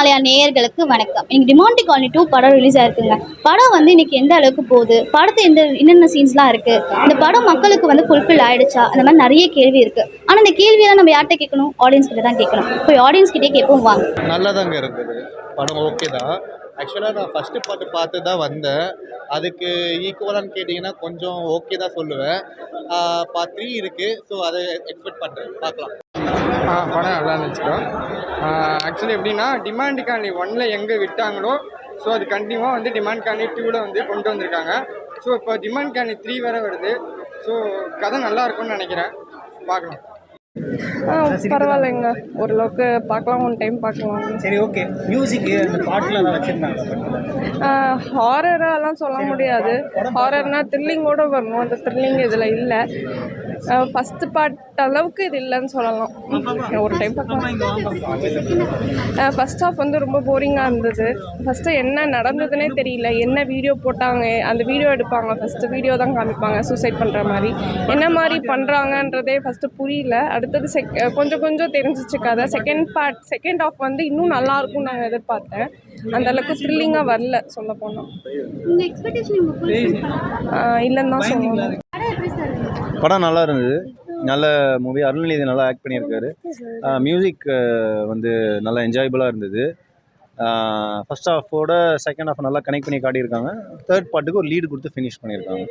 ஹிமாலயா நேயர்களுக்கு வணக்கம். இன்னைக்கு டிமாண்டி காலனி டூ படம் ரிலீஸ் ஆயிருக்குங்க. படம் வந்து இன்னைக்கு எந்த அளவுக்கு போகுது? படத்து எந்த என்னென்ன சீன்ஸ்லாம் இருக்கு? இந்த படம் மக்களுக்கு வந்து ஃபுல்ஃபில் ஆயிடுச்சா? அந்த மாதிரி நிறைய கேள்வி இருக்கு. ஆனால் இந்த கேள்வியெல்லாம் நம்ம யார்கிட்ட கேட்கணும்? ஆடியன்ஸ் கிட்ட தான் கேட்கணும். போய் ஆடியன்ஸ் கிட்டே கேட்போம் வாங்க. நல்லதாங்க இருந்தது. படம் ஓகே தான். ஆக்சுவலாக நான் ஃபஸ்ட்டு பாட்டு பார்த்து தான் வந்தேன். அதுக்கு ஈக்குவலான்னு கேட்டிங்கன்னா கொஞ்சம் ஓகே தான் சொல்லுவேன். பார்ட் த்ரீ இருக்குது ஸோ அதை எக்ஸ்பெக்ட் பண்ணுறேன் பார்க்கலாம். படம் நல்லா இருந்துச்சுக்கா ஆக்சுவலி எப்படின்னா டிமாண்ட் காணி ஒன்ல எங்கே விட்டாங்களோ ஸோ அது கண்டிப்பாக வந்து டிமாண்ட் காணி டூவில் வந்து கொண்டு வந்திருக்காங்க. ஸோ இப்போ டிமாண்ட் காணி த்ரீ வேற வருது. ஸோ கதை நல்லா இருக்கும்னு நினைக்கிறேன். பார்க்கலாம். ஆ பரவாயில்லைங்க. ஓரளவுக்கு பார்க்கலாம் ஒன் டைம் பார்க்கலாம். சரி ஓகே மியூசிக்கு அந்த பாட்டுல தான் வச்சிருந்தாங்க. ஹாரரெல்லாம் சொல்ல முடியாது. ஹாரர்னா த்ரில்லிங்கோட வரணும். அந்த த்ரில்லிங் இதில் இல்லை. ஃபஸ்ட்டு பார்ட் அளவுக்கு இது இல்லைன்னு சொல்லலாம். ஒரு டைம் பார்க்கலாம் ஃபஸ்ட் ஹாஃப் வந்து ரொம்ப போரிங்காக இருந்தது. ஃபஸ்ட்டு என்ன நடந்ததுன்னே தெரியல. என்ன வீடியோ போட்டாங்க அந்த வீடியோ எடுப்பாங்க ஃபஸ்ட்டு வீடியோ தான் காமிப்பாங்க சூசைட் பண்ணுற மாதிரி. என்ன மாதிரி பண்ணுறாங்கன்றதே ஃபஸ்ட்டு புரியல. அடுத்தது செக் கொஞ்சம் கொஞ்சம் தெரிஞ்சிச்சு கதை. செகண்ட் பார்ட் செகண்ட் ஹாஃப் வந்து இன்னும் நல்லா இருக்கும்னு நான் எதிர்பார்த்தேன். அந்த அளவுக்கு த்ரில்லிங்காக வரல சொல்ல போனால் இல்லைன்னு தான் சொல்லணும். படம் நல்லா இருந்தது. நல்ல மூவி அருள்நிதி நல்லா ஆக்ட் பண்ணியிருக்காரு. மியூசிக் வந்து நல்லா என்ஜாயபுளாக இருந்தது. ஃபஸ்ட் ஹாஃபோட செகண்ட் ஹாஃப் நல்லா கனெக்ட் பண்ணி காட்டியிருக்காங்க. தேர்ட் பார்ட்டுக்கு ஒரு லீடு கொடுத்து ஃபினிஷ் பண்ணியிருக்காங்க.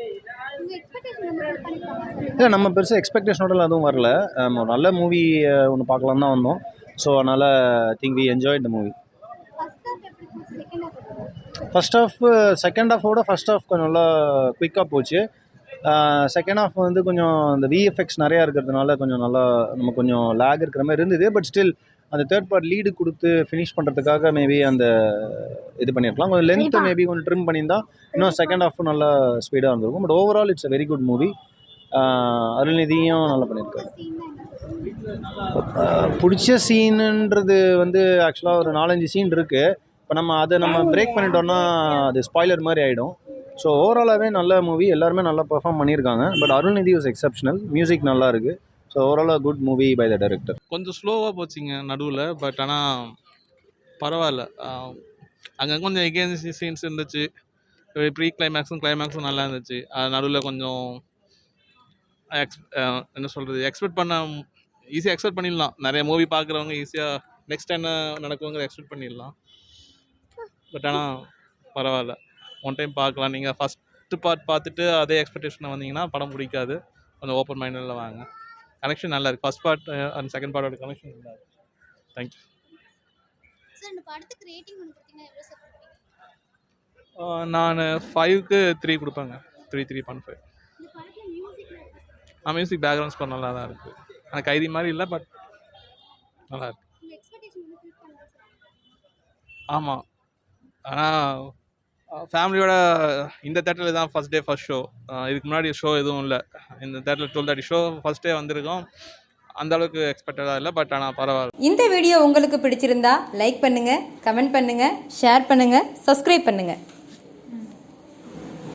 இல்லை நம்ம பெருசாக எக்ஸ்பெக்டேஷனோட அதுவும் வரல. நம்ம நல்ல மூவி ஒன்று பார்க்கலாம் தான் வந்தோம். ஸோ அதனால் think we enjoy the movie first half second ஹாஃபோட first half கொஞ்சம் நல்லா குயிக்காக போச்சு. செகண்ட் ஹாஃப் வந்து கொஞ்சம் அந்த விஎஃப்எக்ஸ் நிறையா இருக்கிறதுனால கொஞ்சம் நல்லா நம்ம கொஞ்சம் லேக் இருக்கிற மாதிரி இருந்தது. பட் ஸ்டில் அந்த தேர்ட் பார்ட் லீடு கொடுத்து ஃபினிஷ் பண்ணுறதுக்காக மேபி அந்த இது பண்ணியிருக்கலாம். கொஞ்சம் லென்த்து மேபி கொஞ்சம் ட்ரிம் பண்ணியிருந்தா இன்னும் செகண்ட் ஹாஃபும் நல்லா ஸ்பீடாக இருந்திருக்கும். But overall it's a very good movie அருள்நிதியும் நல்லா பண்ணியிருக்காரு. பிடிச்ச சீனுன்றது வந்து ஆக்சுவலாக ஒரு நாலஞ்சு சீன் இருக்குது இப்போ நம்ம அதை நம்ம பிரேக் பண்ணிட்டோம்னா அது ஸ்பாய்லர் மாதிரி ஆகிடும் ஸோ ஓவராலாகவே நல்ல மூவி எல்லாருமே நல்லா பெர்ஃபார்ம் பண்ணியிருக்காங்க. But Arulnithi was exceptional music நல்லா இருக்குது ஸோ ஓவராலாக good movie by the director கொஞ்சம் ஸ்லோவாக போச்சுங்க நடுவில். பட் ஆனால் பரவாயில்ல. அங்கங்கே கொஞ்சம் எகேன்ஸ்ட் சீன்ஸ் இருந்துச்சு. ப்ரீ கிளைமேக்ஸும் கிளைமேக்ஸும் நல்லா இருந்துச்சு. அது நடுவில் கொஞ்சம் எக்ஸ் என்ன சொல்கிறது எக்ஸ்பெக்ட் பண்ண ஈஸியாக எக்ஸ்பெக்ட் பண்ணிடலாம். நிறைய மூவி பார்க்குறவங்க ஈஸியாக நெக்ஸ்ட் என்ன நடக்குங்கிற எக்ஸ்பெக்ட் பண்ணிடலாம். பட் ஆனால் பரவாயில்ல. ஒன் டைம் பார்க்கலாம். நீங்கள் ஃபஸ்ட்டு பார்ட் பார்த்துட்டு அதே எக்ஸ்பெக்டேஷனை வந்தீங்கன்னா படம் பிடிக்காது. கொஞ்சம் ஓப்பன் மைண்டில் வாங்க. கனெக்ஷன் நல்லா இருக்குது ஃபஸ்ட் பார்ட் அண்ட் செகண்ட் பார்ட்டோட கனெக்ஷன் நல்லா இருக்குது தேங்க்யூ நான் ஃபைவ்க்கு three கொடுப்பேங்க. Three three point five ah music background score நல்லா தான் இருக்குது ஆனால் கைதி மாதிரி இல்லை பட் நல்லா இருக்கு. ஆமாம் ஆனால் ஃபேமிலியோட இந்த தேட்டரில் தான் ஃபஸ்ட் டே ஃபஸ்ட் ஷோ இதுக்கு முன்னாடி ஷோ எதுவும் இல்லை. இந்த தேட்டரில் twelve thirty show first day வந்திருக்கோம். அந்த அளவுக்கு எக்ஸ்பெக்டடாக இல்லை பட் ஆனால் பரவாயில்ல. இந்த வீடியோ உங்களுக்கு பிடிச்சிருந்தா லைக் பண்ணுங்கள் கமெண்ட் பண்ணுங்கள் ஷேர் பண்ணுங்கள் சப்ஸ்கிரைப் பண்ணுங்கள்